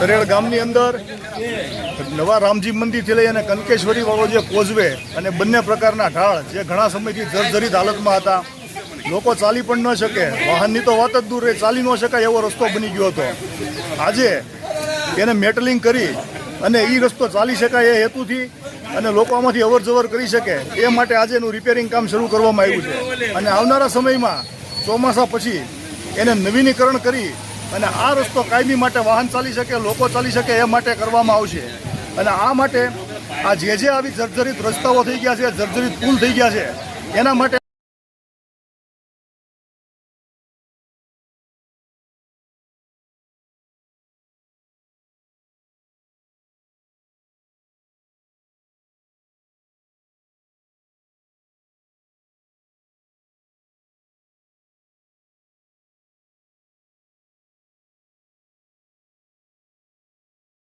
તરેડ ગામની અંદર નવા રામજી મંદિરથી લઈ અને કનકેશ્વરી વાળો જે કોઝવે અને બંને પ્રકારના ઢાળ જે ઘણા સમયથી જર્જરિત હાલતમાં હતા, લોકો ચાલી પણ ન શકે. વાહનની તો વાત જ દૂર રહી, ચાલી ન શકાય એવો રસ્તો બની ગયો હતો. આજે એને મેટલિંગ કરી અને એ રસ્તો ચાલી શકાય એ હેતુથી અને લોકો આમાંથી અવર કરી શકે એ માટે આજે એનું રિપેરિંગ કામ શરૂ કરવામાં આવ્યું છે. અને આવનારા સમયમાં ચોમાસા પછી એને નવીનીકરણ કરી અને આ રસ્તો કાયમી માટે વાહન ચાલી શકે, લોકો ચાલી શકે એ માટે કરવામાં આવશે. અને આ માટે આ જે જે આવી જર્જરિત રસ્તાઓ થઈ ગયા છે, જર્જરિત પુલ થઈ ગયા છે, એના માટે